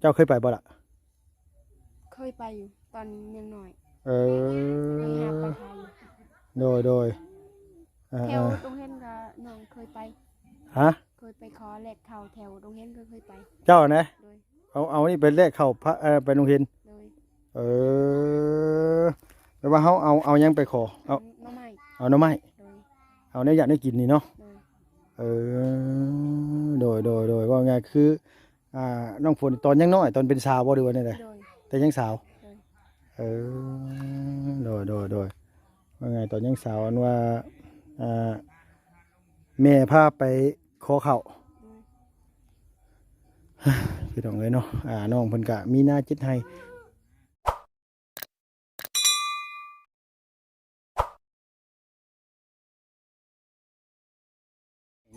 เจ้าเคยไปบ่ล่ะ เคยไปอยู่ตอนยังหน่อยเอไปหาอไปไทยโดยโดยอ่าแถวอ่าโรงเรียนก็น้องเคยไป ฮะ เคยไปขอแลกเข่าแถวโรงเรียนก็เคยไปเจ้านะ โดยเอาเอานี่ไปแลกเข้าพระเอ่อไปโรงเรียนโดยเออแปลว่าเขาเอาเอาหยังไปขอ เอาน้องใหม่เอาหน่อไม้โดยเอาเนี่ยอยากได้กินนี่เนาะ โดยเออโดยโดยโดยว่าไงคือ อ่าน้องฝนตอนยังน้อย ตอนเป็นสาวบ่ดีว่าไงโดย แต่ยังสาวโดยเออโดยโดยโดยว่าไงตอนยังสาวอันว่าอ่าแม่พาไปขอข้าวโดยพี่น้องเลยเนาะอ่าน้องเพิ่นกะมีหน้าจิตให้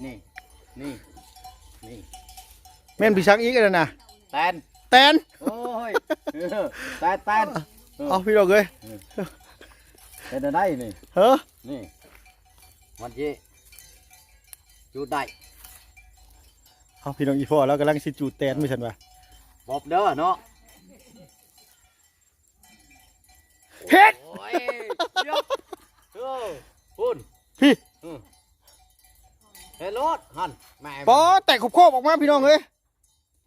นี่นี่นี่ แม่นพี่ชักอีกแล้วนะแตนแตนโอ้ยเออแตนแตนเอาพี่น้องเลยเป็นอะไรนี่เฮ้อนี่มันจีจูดได้เอาพี่น้องอีพ่อแล้วกำลังสิจูดแตนไม่ใช่ปะบอบเด้อเนาะเฮ็ดโอ้ยเดี๋ยวเออพุ่นพี่เฮดรถหันแม่ปอแตกขบโคบออกมาพี่น้องเลย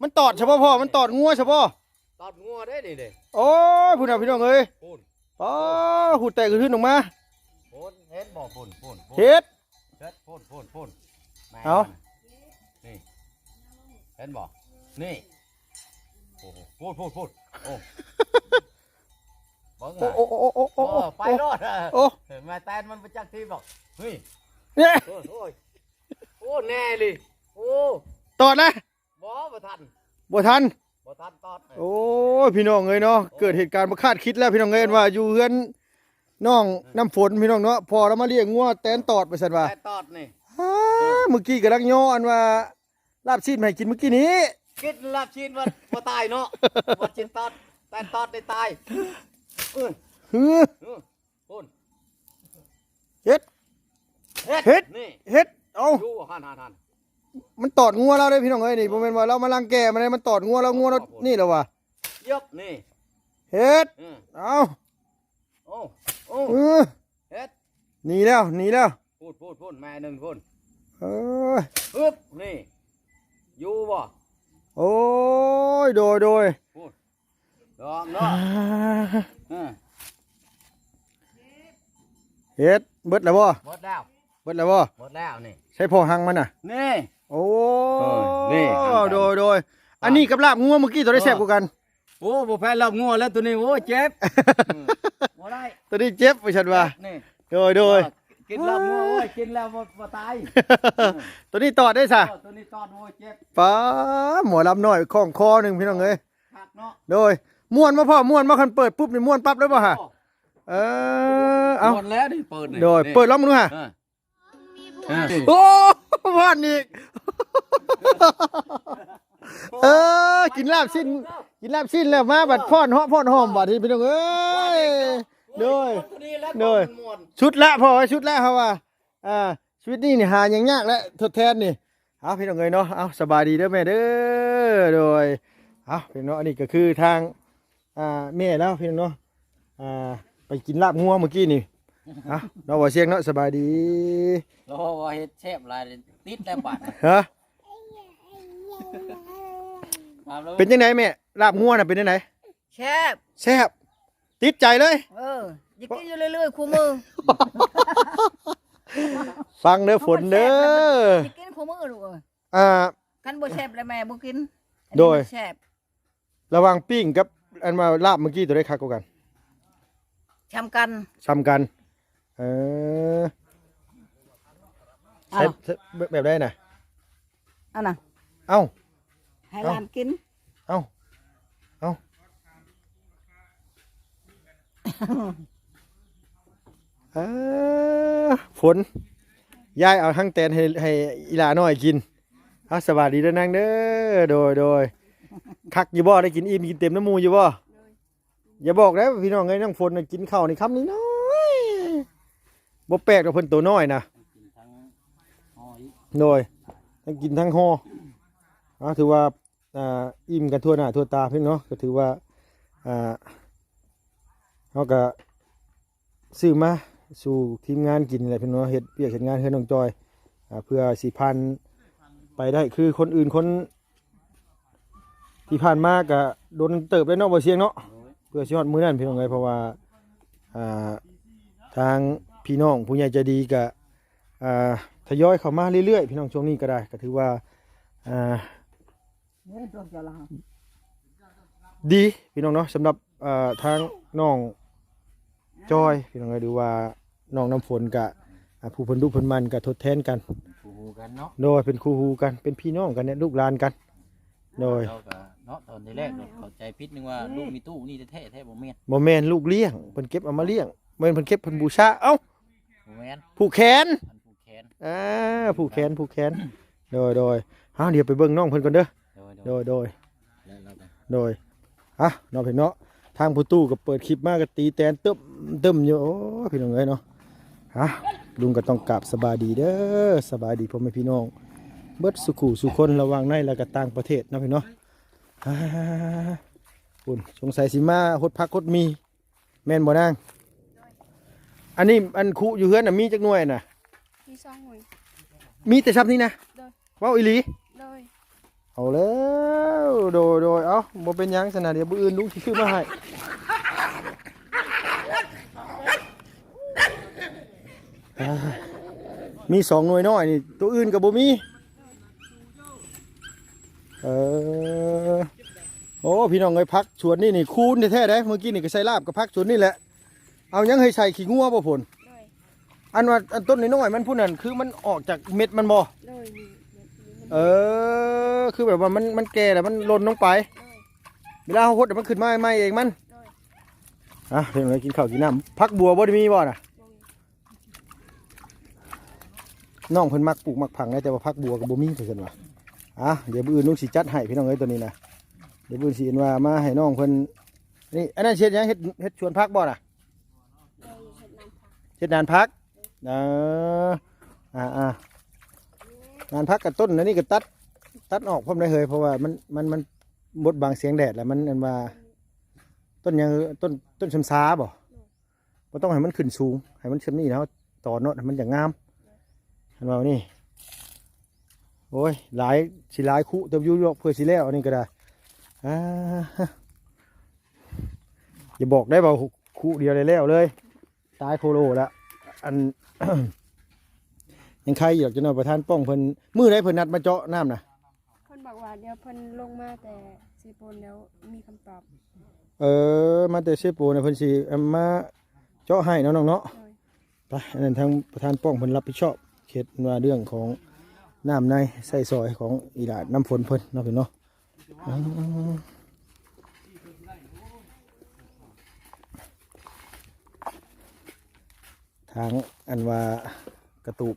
มันตอดเฉพาะพ่อมันตอดงัวเฉพาะตอดงัวได้ดิเด้โอ้ยพูดนะพี่น้องเอ้ยพุ่นปอหูแตกขึ้นออกมาพุ่นเห็นบ่พุ่นพุ่นพุ่นเฮ็ดเฮ็ดพุ่นพุ่นพุ่นแม่เอานี่เห็นบ่นี่โอ้โหพุ่นพุ่นพุ่นโอ้เบิ่งโอ้อะโอ้โอ้โอ้โอ้โอ้โอ้ไปรอดอะโอ้เห็นแม่แตนมันประจักษ์ที่บอกเฮ้ยเนี่ยโอ้ยโอ้ยโอ้แน่เลยโอ้ตอดนะ บ่บ่ทันบ่ทันบ่ทันตอดโอ้ยพี่น้องเอ้ยเนาะเกิดเหตุการณ์ประคาดคิดแล้วพี่น้องเอ้ยว่าอยู่เฮือนน้องน้ำฝนพี่น้องเนาะพอเรามาเลี้ยงงัวแตนตอดไปสั่นว่าแต่ตอดนี่อ้าเมื่อกี้กำลังย่ออันว่าลาบซีดมาให้กินเมื่อกี้นี้คิดลาบชีนว่าบ่ตายเนาะบ่จินตอดแต่ตอดได้ตายเออฮือเออพุ่นเฮ็ดเฮ็ดเฮ็ดนี่เฮ็ดเอาอยู่หันหันหัน มันตอดงัวเราเลยพี่น้องเอ้ยนี่บ่แม่นว่าเรามาลังแกมันเลยมันตอดงัวเรางัวเรานี่แหละว่ะยกนี่เฮ็ดเออเอาโอ้โอ้เออเฮ็ดหนีแล้วหนีแล้วพูดพูดพูดแม่หนึ่งพูดเอ้ยปึ๊บนี่อยู่บ่โอ้ยโดยโดยพูดลองเนาะเออเฮ็ดเบิดแล้วบ่หมดแล้วเบิดแล้วบ่หมดแล้วนี่ใช้พอหังมันน่ะนี่ โอ้เออนี่หังกัน โดยโดยอันนี้กับลาบงัวเมื่อกี้ตัวได้แซ่บกว่ากัน โอ้บ่แพ้รับงัวแล้วตัวนี้โอ้เจ็บอืมบ่ได้ตัวนี้เจ็บไปฉันว่านี่โดยโดยกินรับงัวโอ้ยกินแล้วบ่บ่ตายตัวนี้ตอดได้ซะเออตัวนี้ตอดโอ้ยเจ็บป้าหมอลำหน่อยข้องคอหนึ่งพี่น้องเอ้ยคักเนาะโดยม่วนมาพ่อม่วนมาคันเปิดปุ๊บนี่ม่วนปั๊บเลยป่ะฮะโอ้เออเอาหมดแล้วนี่เปิดนี่โดยนี่เปิดล้อมดูฮะเออเออ โอ้พอนอีกเออกินลาบสิ้น กินลาบสิ้นแล้วมาบัดพ่อนหอมพ่อนหอมบัดที่พี่น้องเอ้ยโดยตัวนี้แล้วโดยมันม่วนชุดละพอไว้ชุดละเขาว่าอ่าชีวิตนี่นี่หายังยากและทดแทนนี่เอาพี่น้องเอ้ยเนาะเอาสบายดีเด้อแม่เด้อโดยเอาพี่น้องอันนี้ก็คือทางอ่าแม่แล้วพี่น้องเนาะอ่าไปกินลาบงัวเมื่อกี้นี่เอาเนาะว่าเสียงเนาะสบายดีโอ้ว่าเฮ็ดแซ่บหลายติดแล้วบาดฮะครับแล้วเป็นยังไงแม่ลาบงัวน่ะเป็นยังไงแซ่บแซ่บติดใจเลย เอออย่ากินอยู่เรื่อยๆคู่มือฟังเด้อฝนเด้ออย่ากินคู่มือลูกเอ้ยอ่ากันบ่แซ่บแล้วแม่บ่กินอันโดนี้ยมันแซ่บระหวังปิ้งกับ อันมาลาบเมื่อกี้ตัวได้คักกว่ากันชำกันซ้ำกัน เออเอาใช้ใช้แบบได้น่ะอันน่ะเอ้า ให้เอาหลานกิน เอ้า เอ้าเออฝนยายเอาทั้งแตนให้ให้อีหลาน้อยกินเอาสวัสดีเด้อนางเด้อโดยโดยคักอยู่บ่ได้กินอิ่มกินเต็มน้ำหมูอยู่บ่อย่าบอกนะพี่น้องไงน้องฝนน่ะกินข้าวในคำนี้น้อย บ่แปลกดอกเพิ่นตัวน้อยนะทั้งหอยโดยทั้งกินทั้งห่อเอาถือว่าอ่าอิ่มกันทั่วหน้าทั่วตาพี่น้องเนาะก็ถือว่าอ่าเฮาก็ซื้อมาสู่ทีมงานกินแหละพี่น้องเฮ็ดเวียกเฮ็ดงานเฮือนน้องจอยอ่าเพื่อสิพันไปได้คือคนอื่นคนที่ผ่านมาก็โดนเติบได้เนาะบ่เสียงเนาะเพื่อสิฮอดมื้อนั้นพี่น้องเอ้ยเพราะว่าอ่าทาง พี่น้องผู้ใหญ่ใจดีก็อ่าทยอยเข้ามาเรื่อยๆ พี่น้องช่วงนี้ก็ได้ก็ถือว่าอ่าเนี่ยตัวเจ้าละดีพี่น้องเนาะสำหรับเอ่อทางน้องจอยพี่น้องเอ้ยดูว่าน้องน้ำฝนกับผู้เพิ่นลูกเพิ่นมันกับทดแทนกันผูกันเนาะโดยเป็นคู่ฮูกันเป็นพี่น้องกันเนี่ยลูกหลานกัน โดยเราก็เนาะตอนที่แรกเราเข้าใจผิดนึงว่าลูกมีตู้นี่แท้ๆแท้บ่แม่นบ่แม่นลูกเลี้ยงเพิ่นเก็บเอามาเลี้ยงแม่นเพิ่นเก็บเพิ่นบูชาเอ้า บ่แม่นผูกแขนอันผูกแขนอ่าผูกแขนผูกแขนโดยโดยเฮาเดี๋ยวไปเบิ่งน้องเพิ่นก่อนเด้อโดยโดยโดยแล้วเราก็โดยอะน้องเพิ่นเนาะทางผู้ตู้ก็เปิดคลิปมาก็ตีแตนตึ้มตึ้มอยู่โอ้พี่น้องเอ้ยเนาะฮะลุงก็ต้องกราบสบายดีเด้อสบายดีพ่อแม่พี่น้อง เบิดสุขุสุคนระหวังในและก็ต่างประเทศเนาะพี่เนาะอ่าปุ่นสงสัยสิมาหดพักหดมี แม่นบ่นาง อันนี้อันคุอยู่เฮือนน่ะมีจักหน่วยน่ะ มีสองหน่วยมีแต่ชับนี้นะเด้อเว้าอีหลีเลยเอาแล้วโดยโดยเอ้าบ่เป็นหยังสนะเดี๋ยวมื้ออื่นลุงสิซื้อมาให้อ่ามีสองหน่วยน้อยนี่ตัวอื่นก็บ่มี เออ โอ้พี่น้องเอ้ยพักสวนนี่นี่คูณแท้ๆเด้เมื่อกี้นี่ก็ใส่ลาบกับพักสวนนี่แหละ เอายังให้ใส่ขี้งัวบ่ผลเลยอันว่าอันต้นน้อยๆมันผู้นั้นคือมันออกจากเม็ดมันบ่เลยนี่เม็ดนี้มันเออ คือแบบว่ามันมันแก่แล้วมันหล่นลงไปเลยเวลาเขาหดมันขึ้นมาใหม่เองมันเลยอะเพียงไรกินข้าวกินน้ำพักบัวบ่ได้มีบ่น่ะบ่มีน้องเพิ่นมักปลูกมักผังได้แต่ว่าพักบัวกับบ่มีเพิ่นว่าอะเดี๋ยวมื้ออื่นลุงสิจัดให้พี่น้องเอ้ยตัวนี้นะเดี๋ยวมื้อสิเห็นว่ามาให้น้องเพิ่นนี่อันนั้นเฮ็ดหยังเฮ็ดเฮ็ดชวนพักบ่น่ะ เลยเห็ดน้ำผักเฮ็ดนานพักเอออ่าอ่านานพักกับต้นอันนี้ก็ตัด ตัดออกพร้อมได้เลยเพราะว่ามันมันมันบดบังเสียงแดดแล้วมันอันว่า ต้นยังต้นต้นชำซาบ่บ่ต้องให้มันขึ้นสูงให้มันชำนี่แล้วต่อโนดให้มันจะงงามเห็นว่านี่โอ้ยหลายสิหลายคู่เติมอยูยกเพื่อสิแล้วอันนี้ก็ได้อ่าอย่าบอกได้เบ่าคู่เดียวเลยแล้วเลย ตายโคโลแล้วอัน ยังใครอยากจะนอนประธานป้องเพิ่นมือได้เพิ่นนัดมาเจาะน้ำนะเพิ่นบอกว่าเดี๋ยวเพิ่นลงมาแต่สีปนแล้วมีคำตอบเออ มาแต่เชฟโปเนี่ยเพิ่นสิเอามาเจาะให้เนาะน้องเนาะเลยไปอันนั้นทางประธานป้องเพิ่นรับผิดชอบเขตว่าเรื่องของน้ำในใส่ซอยของอีหลาดน้ำฝนเพิ่นเนาะเพิ่นเนาะอืม ทางอันว่ากระตุก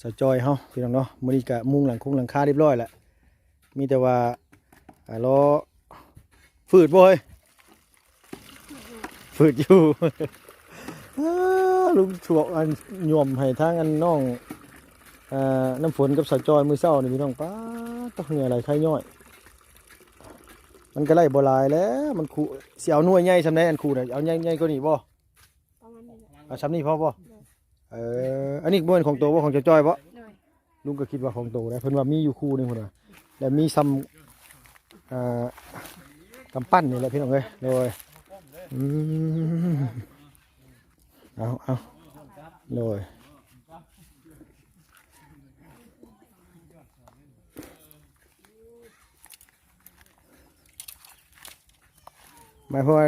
สจอยเฮาพี่น้องเนาะมื้อนี้ก็มุงหลังคงหลังคาเรียบร้อยแล้วมีแต่ว่าอ่ารอฝืดบ่เฮ้ยฝืดอยู่ลุงชวงอันโยมให้ทางอันน้องอน้ำฝนกับสาจอยมือเศร้านี่พี่น้องป้าต้องเหนื่อยอะไรใครย่อย มันก็ไล่บลายแล้ว มันคูเสียวหน่วยใหญ่สำได้อันคูน่ะเอาใหญ่ใหญ่กว่านี้บ่ เอาซ้ำนี่พอบ่เอออันนี้บ่เป็นของโตบ่ของเจ้าจอยบ่เลยลุงก็คิดว่าของโตได้เพิ่นว่ามีอยู่คู่หนึงพุ่นน่ะแล้วมีซ้ำอ่ากำปั้นนี่แหละพี่น้องเอ้ยโดยอืมเอาเอาโดยหมายความว่า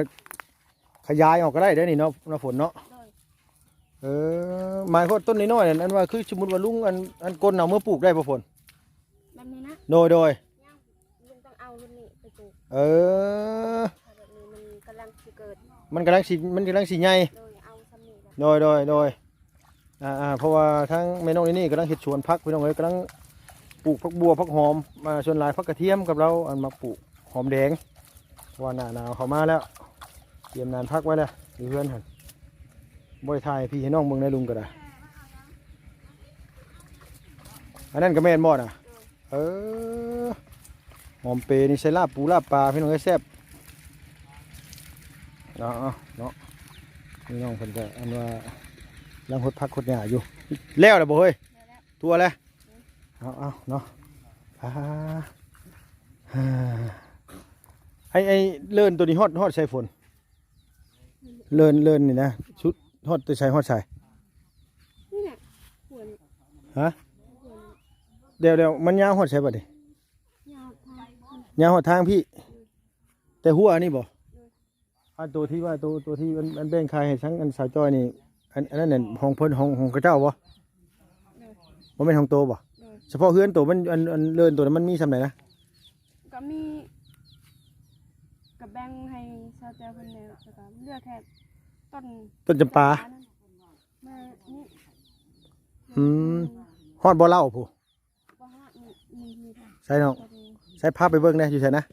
ขยายออกก็ได้เด้อนี่เนาะเนาะฝนเนาะ เลยเออหมายความว่าต้นน้อยๆนั่นอันว่าคือสมมุติว่าลุงอันอันกลนเอาเมื่อปลูกได้บ่ฝนแบบนี้นะโดยโดยยังลุงต้องเอารุ่นนี้ไปปลูกเออถ้าแบบนี้มันกำลังสิเกิดมันกำลังสิมันกำลังสิใหญ่เลยเอาซ้ำนี่แหละโดยโดยโดยอ่าอ่าเพราะว่าทั้งแม่น้องนี่นี่กำลังเห็ดสวนพักพี่น้องเอ้ยกำลังปลูกพักบัวพักหอมมาส่วนหลายพักกระเทียมกับเราอันมาปลูกหอมแดงเพราะว่าหน้าหนาวเขามาแล้ว เตรียมนานพักไว้แล้วอยู่เพื่อนหัน บอยทายพี่ให้น้องเบิ่งได้ลุงก็ได้อันนั้นก็แม่นบ่น่ะ เออหอมเปรย์นี่ใส่ลาบปูลาบปลาพี่น้องเอ้แซ่บเนาะเนาะพี่น้องเพิ่นก็อันว่าลังหดพักหดหญ้าอยู่ แล้วล่ะบ่เฮ้ยทัวแล้วเอาเอาเนาะอ่าฮ่าไอไอเลื่อนตัวนี้ฮอดฮอดใส่ฝนเลื่อนเลื่อนนี่นะชุด ฮอดตัวใส่ฮอดใส่นี่น่ะหัวนี่ฮะหัวนี่เดี๋ยวเดี๋ยวมันยาวฮอดใส่บ่ดิยาวทางยาวหดทางพี่ แต่หัวอันนี้บ่อันตัวที่ว่าตัวตัวที่มันมันแบ่งขายให้ทั้งอันสาวจอยนี่อันอันนั้นน่ะของเพิ่นของของกระเจ้าบ่เลยบ่แม่นของโตบ่เลยเฉพาะเฮือนตัวมันอันอันเลินตัวนั้นมันมีสำไหนนะก็มีกับแบ่งให้ชาวเจ้าคนเดียวแล้วก็เลือกแค่ ต้นต้นจำปามานี่อืมฮอดบ่เล่าผู้บ่ฮอดนี่มีมีค่ะใส่น้องพอดีใส่ภาพไปเบิ่งนะอยู่ไสนะ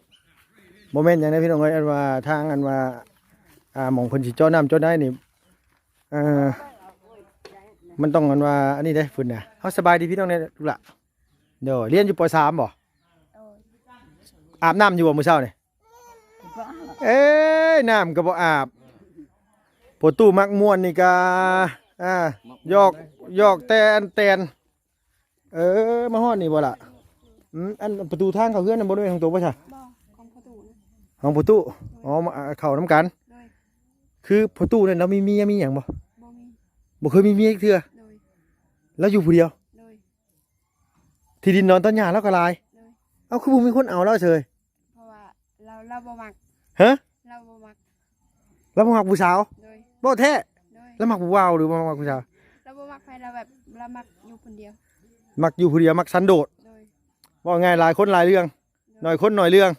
บ่แม่นหยังนะพี่น้องเอ้ยอันว่าทางอันว่าอ่าหม่องเพิ่นสิเจ้าน้ำเจ้าได้นี่เอ่อมันต้องอันว่าอันนี้เด้ฝุ่นน่ะเฮาสบายดีพี่น้องเนี่ยลูกหล่ะเดี๋ยวเรียนอยู่ป .3 บ่โอ้ยอาบน้ำอยู่บ่มื้อเช้านี่บ้าเอ้ยน้ำก็บ่อาบ พอตู้มักม่วนนี่ก็อ่ายอกยอกแต่อันแตน เออ มาฮอดนี่บ่ล่ะอืมอันประตูทางเข้าเฮือนนั่นบ่ได้เป็นของตัวบ่ใช่บ่ของประตูนะของประตูอ๋อมาอ่าเข้านํกัน โดยคือประตูนั่นเรามีเมียมีหยังบ่บ่มีบ่เคยมีเมียอีกเทื่อโดยแล้วอยู่ผู้เดียว โดยที่ดินนอนต้นหญ้าแล้วก็ลายโดยเอ้าคือบ่มีคนเอาแล้วเฉยเพราะว่าเราเราบ่มักฮะเราบ่มักแล้วบ่มักผู้สาวโดย บ่แท้โดยแล้วมักผู้ว่าวหรือบ่มักผู้สาวเราบ่มักใครเราแบบเรามักอยู่คนเดียว มักอยู่ผู้เดียวมักสันโดษโดยว่าง่ายหลายคนหลายเรื่องหน่อยคนหน่อยเรื่อง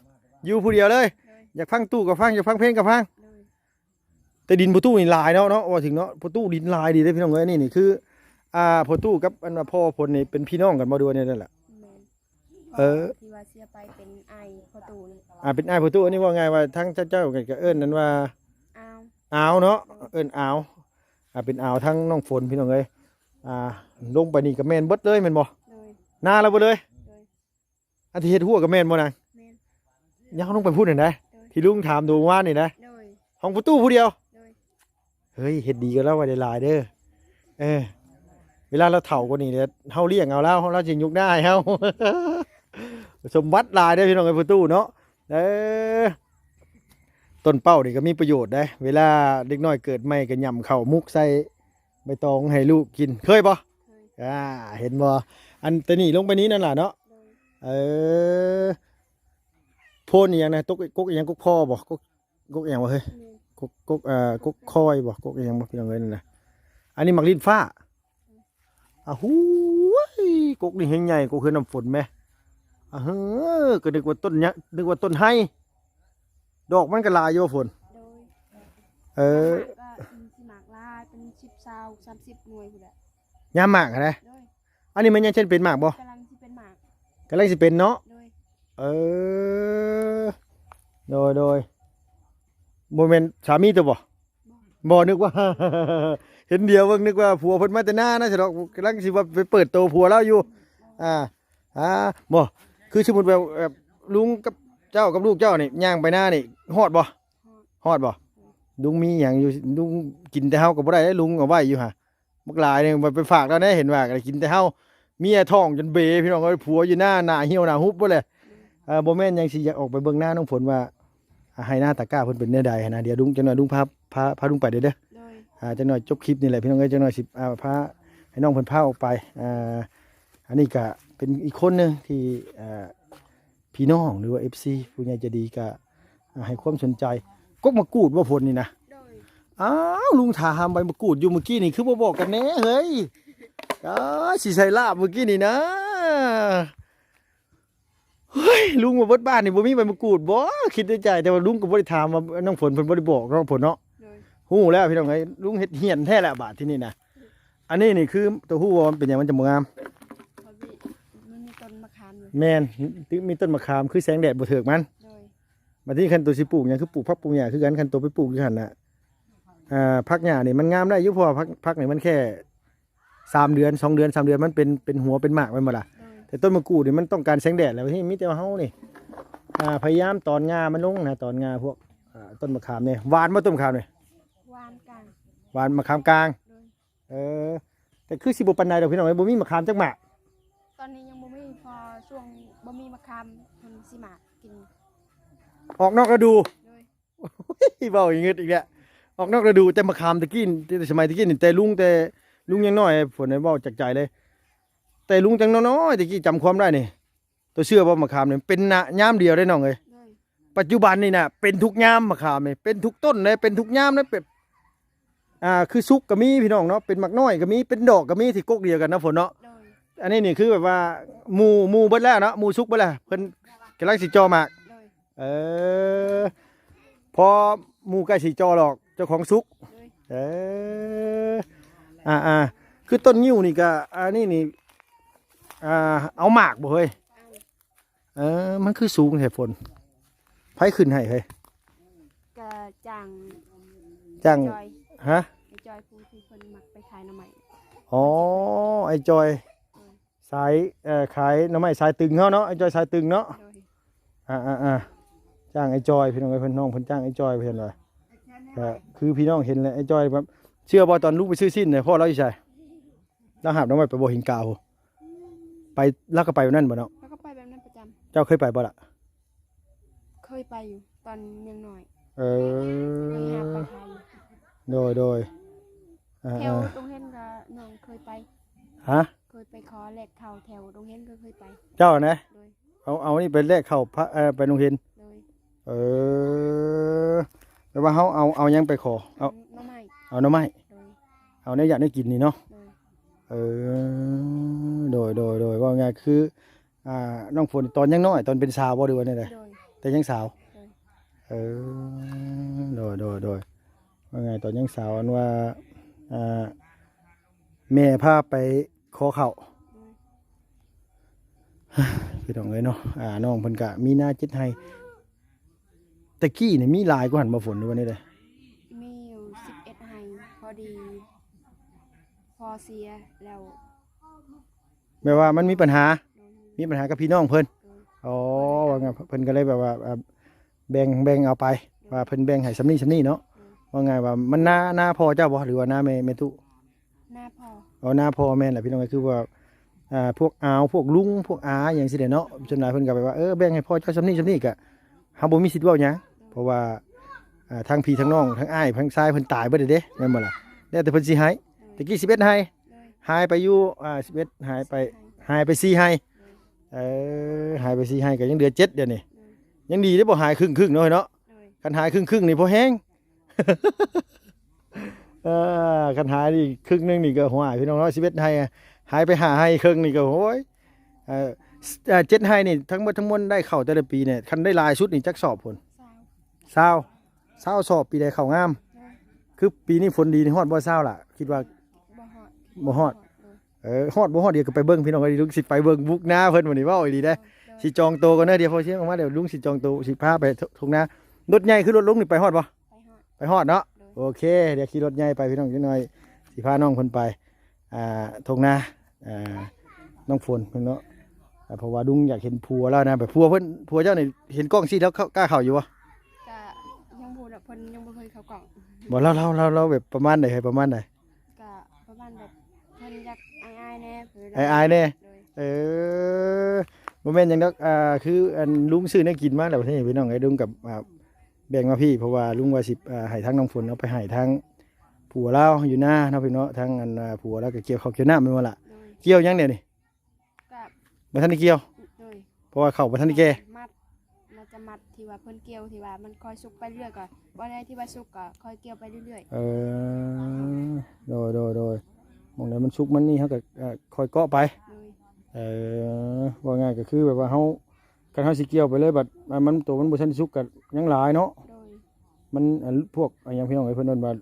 อยู่ผู้เดียวเลย โดยอยากฟังตู้ก็ฟังอยากฟังเพลงก็ฟัง โดยแต่ดินประตูนี่หลายเนาะเนาะว่าถึงเนาะประตูดินหลายดีได้อพี่น้องเอ้ยนี่นี่คือ อ่าประตูกับอันว่าพ่อผลนี่เป็นพี่น้องกันมาด้วยเนี่ยนั่นแหละ แม่นเออ ที่ว่าเสียไปเป็นไอประตูนี่อ่าเป็นอ้ายประตูอันนี้ว่าไงว่าทั้งเจ้าเจ้ากันก็เอิ้นนั้นว่า อ้าวอาวเนาะเอิ้นอาวอ่าเป็นอาวทั้งน้องฝนพี่น้องเอ้ยอ่าลงไปนี่ก็แม่นเบิดเลยแม่นบ่โดย หน้าแล้วบ่เลยโดย อันที่เฮ็ดหัวก็แม่นบ่นางแม่น ยังลงไปพูดหน่อยนะที่ลุงถามดูว่านี่นะโดย ห้องประตูผู้เดียว โดย เฮ้ยเฮ็ดดีก็แล้วว่าได้หลายเด้อเออเวลาเราเฒ่ากว่านี้เนี่ยเฮาเลี้ยงเอาแล้วเฮาเราสิยุกได้เฮา สมบัติหลายเด้อพี่น้องไอ้ประตูเนาะเออ ต้นเป้านี่ก็มีประโยชน์ได้ เวลาเด็กน้อยเกิดใหม่ก็ย่ำข้าวมุกใส่ใบตองให้ลูกกิน เคยบ่เคยอ่า เห็นบ่อันแต่นี่ลงไปนี้นั่นล่ะเนาะโดยเออโพนอหย่างนะตกกกอหย่างกกพ่อบ่กกกกอหย่างบ่เฮ้ยแม่นกกกกเอ่อกกคอยบ่กกอหยังบ่พี่น้องเอ้ยนั่นน่ะอันนี้มักลิ้นฟ้าอ้าวหูยกกนี่แฮงใหญ่กกคือน้ำฝนแม่อ่าเฮ้อก็นึกว่าต้นเนี้ยนึกว่าต้นไห้ ดอกมันก็หลายอยู่ว่าฝน โดยเออก็มีสิหมากลายเป็น10 20 30หน่วยพุ่นแหละยามหมากอะนะโดยอันนี้มันยังเช่นเป็นหมากบ่กำลังสิเป็นหมากกำลังสิเป็นเนาะ โดยเออ โดยโดยโมเมนต์สามีตัวบ่บ่นึกว่า เห็นเดียวเบิ่งนึกว่าผัวเพิ่นมาแต่หน้านะฉลอกกำลังสิว่าไปเปิดโตวผัวแล้วอยู่ อ่า อ่าบ่คือสมมุติว่าแบบลุงกับ เจ้ากับลูกเจ้านี่ย่างไปหน้านี่ฮอดบ่ฮอดบ่ลุงมีหยังอยู่ลุงกินแต่เฮาก็บ่ได้เด้ลุงเอาไว้อยู่ห่าบักหลายนึงไปฝากแล้วได้เห็นว่าก็ได้กินแต่เฮาเมียท้องจนเบพี่น้องเอ้ยผัวอยู่หน้าหน้าเหี่ยวหน้าฮุบบ่เลยเอ่อบ่แม่นหยังสิอยากออกไปเบิ่งหน้าน้องฝนว่าอ่าให้หน้าตะกร้าเพิ่นเป็นแนวใดหั้นนะเดี๋ยวลุงจังหน่อยลุงพาพาพาลุงไปเด้อเด้อโดยอ่าจังหน่อยจบคลิปนี่แหละพี่น้องเอ้ยจังหน่อยสิอ่าพาให้น้องเพิ่นพาออกไปอ่าอันนี้ก็เป็นอีกคนหนึงที่อ่า พี่น้องหรือว่า FC ผู้ใหญ่ใจะดีก็อ่าให้ความสนใจกกมะกรูดว่าผลนี่นะโดยอ้าวลุงถามใบมะกรูดอยู่เมื่อกี้นี่คือบ่บอกกันแน่เฮ้ยอ้าสิใส่ลาบเมื่อกี้นี่นะเฮ้ยลุงมาเบิดบ้านนี่บ่มีใบมะกรูดบ่คิดในใจแต่ว่าลุงก็บ่ได้ถามว่าน้องฝนเพิ่นบ่ได้บอกน้องฝนเนาะโดยฮู้แล้วพี่น้องเอ้ยลุงเฮ็ดเหียนแท้แหละบาดที่นี่นะอันนี้นี่คือตัวฮู้ว่ามันเป็นหยังมันจะบ่งามพอดีมันมีต้ นมะขามอยู่แม่นมีต้นมะขามคือแสงแดดบ่เถิกมันโดยมาที่คันตัวสิปลูกหยังคือปลูกผักปลูกหญ้าคือกันคันตัวไปปลูกอยู่หั่นน่ะอ่าผักหญ้านี่มันงามได้อยู่เพราะว่าผักผักนี่มันแค่สามเดือนสองเดือนสามเดือนมันเป็นเป็นหัวเป็นหมากไปหมดล่ะโดยแต่ต้นมะกรูดนี่มันต้องการแสงแดดแล้วที่มีแต่ว่าเฮานี่อ่าพยายามตอนงามันลงนะตอนงาพวกอ่าต้นมะขามเนี่ยหวานบ่ต้นมะขามเนี่ยหวานกลางหวานมะขามกลางโดยเออ แต่คือสิบ่ปานใดดอกพี่น้องเอ้ยบ่มีมะขามจักหมาก ตอนนี้ยังบ่มีพอช่วงบ่มีมะขามเพิ่นสิมากิน ออกนอกฤดูโดยเว้าอย่างงี้อีกแล้วออกนอกฤดูแต่มะขามตะกี้นี่แต่สมัยตะกี้นี่แต่ลุงแต่ลุงยังน้อยฝนให้เว้าจากใจเลย แต่ลุงจังน้อยๆตะกี้จำความได้นี่ตัวเชื่อบ่มะขามนี่เป็นนะยามเดียวได้น้องเอ้ยโดยปัจจุบันนี่นะเป็นทุกยามมะขามนี่เป็นทุกต้นเลยเป็นทุกยามเลยเป็นอ่าคือซุกก็มีพี่น้องเนาะเป็นมักน้อยก็มีเป็นดอกก็มีที่กกเดียวกันนะฝนเนาะโดยอันนี้นี่คือแบบว่าหมูหมูเบิดแล้วเนาะหมูซุกเบิดแล้วเพิ่นกำลังสิจอหมากโดย เออพอหมูใกล้สิจอหรอกเจ้าของซุกโดยเอออ่าอ่าคือต้นงิ้วนี่ก็อันนี้นี่อ่าเอาหมากบ่เฮ้ยเอาเออมันคือสูงแท้ฝนไผขึ้นให้เฮ้ยกะจังจังจอยฮะไอ้จอยผู้ที่เพิ่นมักไปขายหน่อไม้อ๋อไอ้จอยสายเอ่อขายหน้ำไม้สายตึงเขาเนาะไอ้จอยสายตึงเนาะโดย อ่าอ่าอ่า จ้างไอ้จอยพี่น้องไอ้เพิ่นน้องเพิ่นจ้างไอ้จอยเพิ่นเลยก็คือพี่น้องเห็นแล้วไอ้จอยแบบเชื่อบ่ตอนลูกไปซื้อสิ้นเนี่ยพ่อเราอยู่ใช่เราหาบน้ำไม้ไปบ่หินกาวไปแล้วก็ไปวันนั้นบ่เนาะแล้วก็ไปแบบนั้นประจำเจ้าเคยไปบ่ล่ะเคยไปอยู่ตอนยังน้อยเอไปหาอ ไปขายอยู่โดยโดยอ่าแถวอ่าโรงเรียนก็น้องเคยไปฮะเคยไปขอแลกข้าวแถวโรงเรียนก็เคยไปเจ้านะ โดยเอาเอานี่ไปแลกเข้าพระเอ่อไปโรงเรียนโดย เออแปลว่าเฮาเอาเอาหยังไปขอเอาหน้อไม้เอาหน่อไม้โดยเอาเนี่ยอยากได้กินนี่เนาะโดยเออโดยโดยโดยว่าไงคืออ่าน้องฝนตอนยังน้อย ตอนเป็นสาวบ่ดีว่านี่เลย โดย แต่ยังสาวโดยเออ โดยโดยโดยว่าไงตอนยังสาวอันว่าอ่าแม่พาไปขอข้าวโดยพี่น้องเอ้ยเนาะ อ่า น้องเพิ่นกะมีหน้าจิตให้ ตะกี้นี่มีหลายกว่าหันมาฝนด้วยวันนี้เลยมีอยู่สิบเอ็ดไฮพอดี พอเสียแล้วแม่ว่ามันมีปัญหาโดนมีปัญหากับพี่น้องเพิ่นโดนอ๋อว่าไงเพิ่นก็เลยแบบว่าอ่าแบ่งแบ่งเอาไป ว่าเพิ่นแบ่งให้สำนี้สำนี้เนาะว่าไงว่ามันหน้าหน้าพ่อเจ้าบ่หรือว่าหน้าแม่แม่ตุหน้าพอเอาหน้าพ่อแม่นแหละพี่น้องก็คือว่าอ่าพวกอาวพวกลุงพวกอาอย่างสิเด้เนาะจนหลายเพิ่นก็ไปว่าเออแบ่งให้พ่อเจ้าสำนี้สำนี้ก็เฮาบ่มีสิทธิ์เว้าหยัง เพราะว่าอ่าทั้งพี่ทั้งน้องทั้งอ้ายทั้งชายเพิ่นตายเบิดเด้เด้แม่นบ่ล่ะแล้วแต่เพิ่นสิให้ตะกี้11ให้โดยหายไปอยู่อ่า11หายไปหายไป4ให้เออหายไป4ให้ก็ยังเหลือ7เดี๋ยวนี้ยังดีได้บ่หายครึ่งครึ่งๆเนาะเนาะโดยคันหายครึ่งครึ่งๆนี่พอแห้งเออคันหายนี่ครึ่งหนึงนี่ก็หัวหายพี่น้องเนาะชีวิตให้อะหายไปหาให้ครึ่งนี่ก็โอ้ยเออเอ่อเจ็ดให้นี่ทั้งหมดทั้งมวลได้เข้าแต่ละปีเนี่ยคันได้หลายชุดนี่จักสอบผลสาว เศร้าเศร้าสอบปีใดเข้างามโดยคือปีนี้ฝนดีนี่ฮอดบ่เศร้าล่ะ คิดว่า บ่ฮอดบ่ฮอดโดยเออฮอดบ่ฮอดเดี๋ยวก็ไปเบิ่งพี่น้องก็ดีลุงสิไปเบิ่งบุกหน้าเพิ่นวันนี้เว้าอีหลีได้อโดยสิจองโตวก่อนเด้อเดี๋ยวพอเชียงออกมาเดี๋ยวลุงสิจองโตวสิพาไปทุ่งนารถใหญ่คือรถลุงนี่ไปฮอดบ่ไปฮอด ไปฮอดเนาะโดยโอเค เดี๋ยวขี่รถใหญ่ไปพี่น้องจักหน่อยสิพาน้องคนไปอ่าทงนาอ่าน้องฝนเพิ่นเนาะอ่าเพราะว่าดุงอยากเห็นผัวแล้วนะแบบผัวเพิ่นผัวเจ้านี่เห็นกล้องสิแล้วเข้ากล้าเข้าอยู่บ่กะยัง พูดแบบเพิ่นยังบ่เคยเข้ากล่องบ่เราเราเราเราแบบประมาณไหนให้ประมาณไหนกะประมาณแบบเพิ่นอยากอายๆแน่เพิ่นไอ้อายๆแน่ โดยเออบ่แม่นหยังดอกอ่าคืออันลุงซื้อแนวกินมาแล้วนี่พี่น้องไอ้ลุงกับอ่าแบ่งมาพี่เพราะว่าลุงว่าสิอ่าให้ทางน้องฝนเอาไปให้ทางผัวเราอยู่หน้าเนาะพี่เนาะทางอันอ่าผัวแล้วก็เกี่ยวข้าวเกี่ยวน้ำแม่นบ่ล่ะโดยเกี่ยวยังเดี๋ยวนี้กะบ่ทันได้เกี่ยวโดยเพราะว่าเขาบ่ทันได้แก่มัดเรา จะมัดที่ว่าเพิ่นเกี่ยวที่ว่ามันคอยสุกไปเรื่อยก่อนวันไหนที่ว่าสุกก็คอยเกี่ยวไปเรื่อยเออโดยโดยโดยหมองไหนมันสุกมันนี่เขาก็เอ่อคอยเกาะไปๆโดยเออว่าง่ายก็คือแบบว่าเขาการเขาสิเกี่ยวไปเลยบัดอ่ามันตัวมันบ่ทันได้สุกก็ยังหลายเนาะ โดยมันอ่าพวกอ่าอย่างพี่น้องไอ้เพิ่นว่าว่า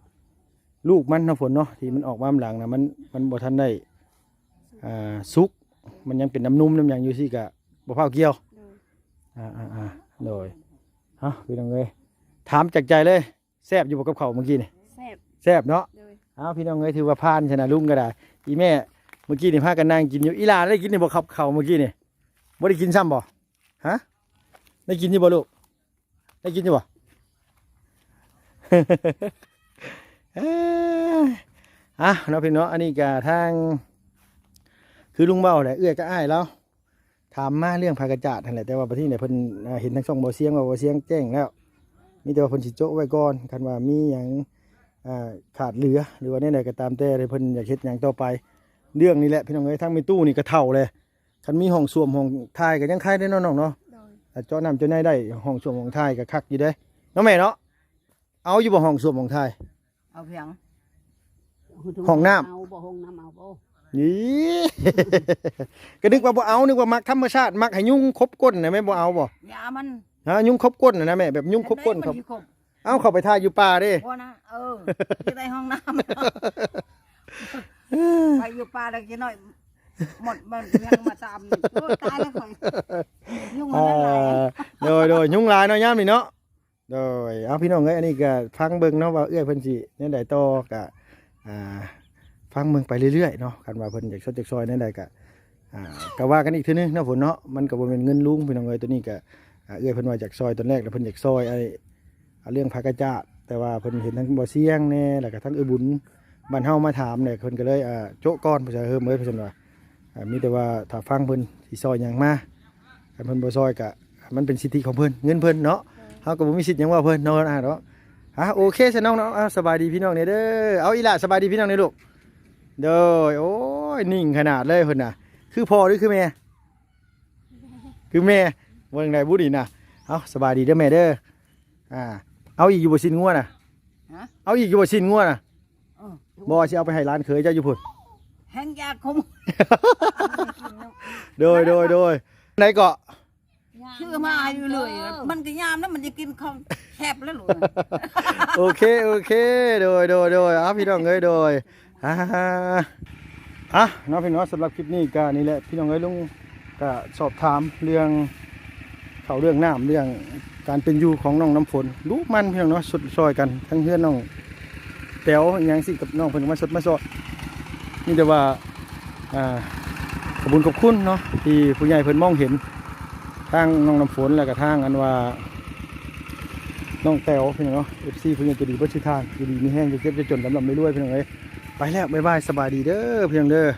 ลูกมันนะฝนเนาะที่มันออกมาหลังนะมันมันบ่ทันได้อ่าสุก มันยังเป็นน้ำนุ่มน้ำหยังอยู่สิก็บ่พาเกี่ยว โดยอ่าอ่าอ่า โดยเฮาพี่น้องเอ้ยถามจากใจเลยแซ่บอยู่บ่กับข้าวเมื่อกี้นี่แซ่บแซ่บเนาะโดยเอาพี่น้องเอ้ยถือว่าพานชนะลุงก็ได้อีแม่เมื่อกี้นี่พากันนั่งกินอยู่อีหลาได้กินนี่บ่ขับเขาวเมื่อกี้นี่บ่ได้กินซ้ำบ่ฮะได้กินอยู่บ่ลูกได้กินอยู่บ่ เอ้ยอะเนาะพี่เนาะอันนี้ก็ทาง คือลุงเบ้าแหละเอื้อยก็อ้ายแล้ว ถามมาเรื่องพากระจาดนั่นแหละแต่ว่าประเทศเนี่ยเพิ่นอ่าเห็นทั้งสองบ่เสียงว่าบ่เสียงแจ้งแล้ว มีแต่ว่าเพิ่นสิโจะไว้ก่อนคันว่ามีหยังอ่าขาดเหลือหรือว่าแนวๆก็ตามแต่เพิ่นอยากเฮ็ดหยังต่อไป เรื่องนี้แหละพี่น้องเอ้ยทั้งมีตู้นี่ก็เท่าเลยคันมีห้องส้วมห้องทายก็ยังคายได้เนาะน้องเนาะโดยแต่เจาะน้ำเจาะในได้ห้องส้วมห้องทายก็คักอยู่เด้เนาะแม่เนาะเอาอยู่บ่ห้องส้วมห้องทายเอาเพียงห้องน้ำเอาบ่ห้องน้ำเอาบ่ นี่ ก็นึกว่าบ่เอานึกว่ามักธรรมชาติมักให้ยุ่งครบก้นนะแม่บ่เอาบ่ยามันฮะยุ่งครบก้นนะนะแม่แบบยุ่งครบก้นครับมัสิครบเอาเข้าไปท่าอยู่ป่าเด้บ่นะเออที่ได้ห้องน้ำไปอยู่ป่าแล้วกินหน่อยหมดมันยังมาตามนี่โอ้ยตายแล้วข่อยยุ่งมันอ่าหลายโดยโดยยุ่งหลายเนาะยามนี่เนาะโดยเอาพี่น้องเอ้ยอันนี้ก็ฟังเบิ่งเนาะว่าเอื้อยเพิ่นสิแนวใดต่อก็อ่า ฟังเบิ่งไปเรื่อยๆเนาะคันว่าเพิ่นอยากชดจากซอยแนใดก็อ่าก็ว่ากันอีกทีนึงเนาะฝนเนาะมันก็บ่แม่นเงินลุงพี่น้องเอ้ยตัวนี้ก็เอื้อเพิ่นว่าจากซอยตอนแรกแล้วเพิ่นอยากซอยไอ้เอาเรื่องพากระจาดแต่ว่าเพิ่นเห็นทั้งบ่เสียงแน่แล้วก็ทั้งเอ้ยบุญบ้านเฮามาถามเนี่ยเพิ่นก็เลยอ่าโจะก่อนเพิ่นจเฮิมเอ้ยเพิ่นว่าอ่ามีแต่ว่าถ้าฟังเพิ่นสิซอยหยังมาคันเพิ่นบ่ซอยก็มันเป็นสิทธิของเพิ่นเงินเพิ่นเนาะเฮาก็บ่มีสิทธิ์หยังว่าเพิ่นเนาะอะเนาะอะโอเคซะน้องเนาะสบายดีพี่น้องเนี่ยเด้อเอาอีหล่ะสบายดีพี่น้องเนี่ยลูก เด้อโอ้ยนิ่งขนาดเลยเพิ่นน่ะ คือพ่อหรือคือแม่ คือแม่เบิ่งได้บุดีน่ะเอาสบายดีเด้อแม่เด้ออ่า เอาอีกอยู่บ่สินงัวน่ะฮะเอาอีกอยู่บ่สินงัวน่ะเออบ่สิเอาไปให้ร้านเคยเจ้าอยู่พุ่นแห้งยาคมโดยโดยโดยไหนเกาะชื่อมาอยู่เลย มันก็ยามแล้วมันจะกินของแคบแล้วหรือโอเคโอเค โดยโดยโดยเอาพี่น้องเอ้ยโดย อ่าอะน้องพี่น้องสำหรับคลิปนี้ก็นี่แหละพี่น้องเอ้ยลุงก็สอบถามเรื่องเขาเรื่องน้ำเรื่องการเป็นอยู่ของน้องน้ำฝนรู้มันพี่น้องเนาะสุดซอยกันทั้งเพื่อนน้องแต๋วอหยังสิกับน้องเพิ่นมาสดมาสอดนี่แต่ว่าอ่าขอบคุญขอบคุณเนาะที่ผู้ใหญ่เพิ่นมองเห็นทางน้องน้ำฝนแล้วก็ทางอันว่าน้องแต๋วพี่น้องเนาะเอฟซีพี่น้องจะดีเพื่อชื่อทางจะดีมีแห้งจะเก็บจะจนลำลำไม่รวยพี่น้องเอ้ย ไปแล้วบ๊ายบายสบายดีเด้อเพียงเด้อ